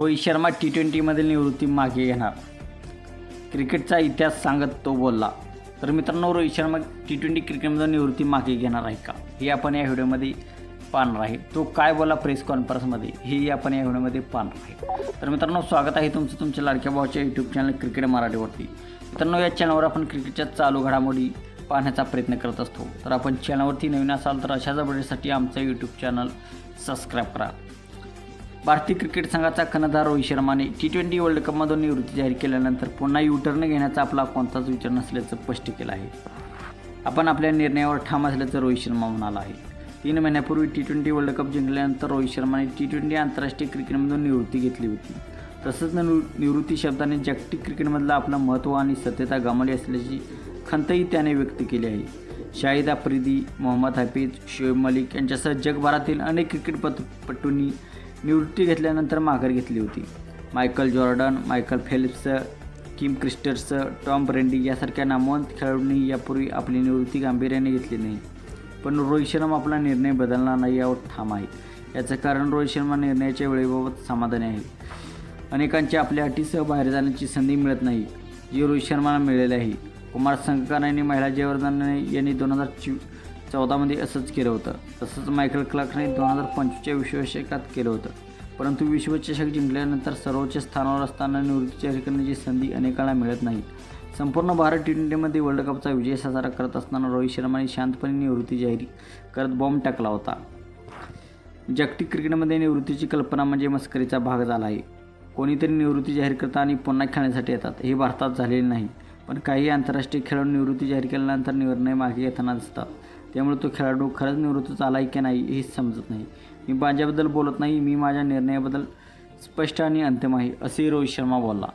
Rohit Sharma T ट्वेंटीमधील निवृत्ती मागे घेणार. क्रिकेटचा इतिहास सांगत तो बोलला तर मित्रांनो रोहित शर्मा टी ट्वेंटी क्रिकेटमधून निवृत्ती मागे घेणार आहे का? हे आपण या व्हिडिओमध्ये पाहणार आहे. तो काय बोला प्रेस कॉन्फरन्समध्ये हे आपण या व्हिडिओमध्ये पाहणार आहे. तर मित्रांनो स्वागत आहे तुमचं तुमच्या लाडक्या भावाच्या यूट्यूब चॅनल क्रिकेट मराठीवरती. मित्रांनो या चॅनलवर आपण क्रिकेटच्या चालू घडामोडी पाहण्याचा प्रयत्न करत असतो. तर आपण चॅनलवरती नवीन असाल तर अशाच अपडेटसाठी आमचं यूट्यूब चॅनल सबस्क्राईब करा. भारतीय क्रिकेट संघाचा कर्णधार रोहित शर्माने टी ट्वेंटी वर्ल्ड कपमधून निवृत्ती जाहीर केल्यानंतर पुन्हा युटर्न घेण्याचा आपला कोणताच विचार नसल्याचं स्पष्ट केलं आहे. आपण आपल्या निर्णयावर ठाम असल्याचं रोहित शर्मा म्हणाला आहे. तीन महिन्यापूर्वी टी ट्वेंटी वर्ल्ड कप जिंकल्यानंतर रोहित शर्माने टी ट्वेंटी आंतरराष्ट्रीय क्रिकेटमधून निवृत्ती घेतली होती. तसंच निवृत्ती शब्दाने जागतिक क्रिकेटमधलं आपलं महत्त्व आणि सत्यता गमावली असल्याची खंतही त्याने व्यक्त केली आहे. शाहिद आफ्रिदी मोहम्मद हाफिज शोएब मलिक यांच्यासह जगभरातील अनेक क्रिकेटपटूंनी निवृत्ती घेतल्यानंतर माघार घेतली होती. Michael Jordan Michael Phelps Kim Clijsters Tom Brady यासारख्या नामवंत खेळाडूंनी यापूर्वी आपली निवृत्ती गांभीर्याने घेतली नाही. पण रोहित शर्मा आपला निर्णय बदलणार नाही यावर ठाम आहे. याचं कारण रोहित शर्मा निर्णयाच्या वेळेबाबत समाधानी आहे. अनेकांची आपल्या अटीसह बाहेर जाण्याची संधी मिळत नाही जी रोहित शर्माला मिळाली आहे. कुमार संगकारा यांनी महिला जयवर्धन यांनी दोन हजार चौ चौदामध्ये असंच केलं होतं. तसंच मायकल क्लार्कने दोन हजार पंचवीसच्या विश्वचषकात केलं होतं. परंतु विश्वचषक जिंकल्यानंतर सर्वोच्च स्थानावर असताना निवृत्ती जाहीर करण्याची संधी अनेकांना मिळत नाही. संपूर्ण भारत टी ट्वेंटीमध्ये वर्ल्ड कपचा विजय साजरा करत असताना रोहित शर्माने शांतपणे निवृत्ती जाहीर करत बॉम्ब टाकला होता. जागतिक क्रिकेटमध्ये निवृत्तीची कल्पना म्हणजे मस्करीचा भाग झाला आहे. कोणीतरी निवृत्ती जाहीर करतात आणि पुन्हा खेळण्यासाठी येतात हे भारतात झालेले नाही. पण काही आंतरराष्ट्रीय खेळाडू निवृत्ती जाहीर केल्यानंतर निर्णय मागे घेताना दिसतात. त्यामुळे तो खेळाडू खरंच निवृत्त झाला आहे की नाही हेच समजत नाही. मी माझ्याबद्दल बोलत नाही मी माझ्या निर्णयाबद्दल स्पष्ट आणि अंतिम आहे असेही रोहित शर्मा बोलला.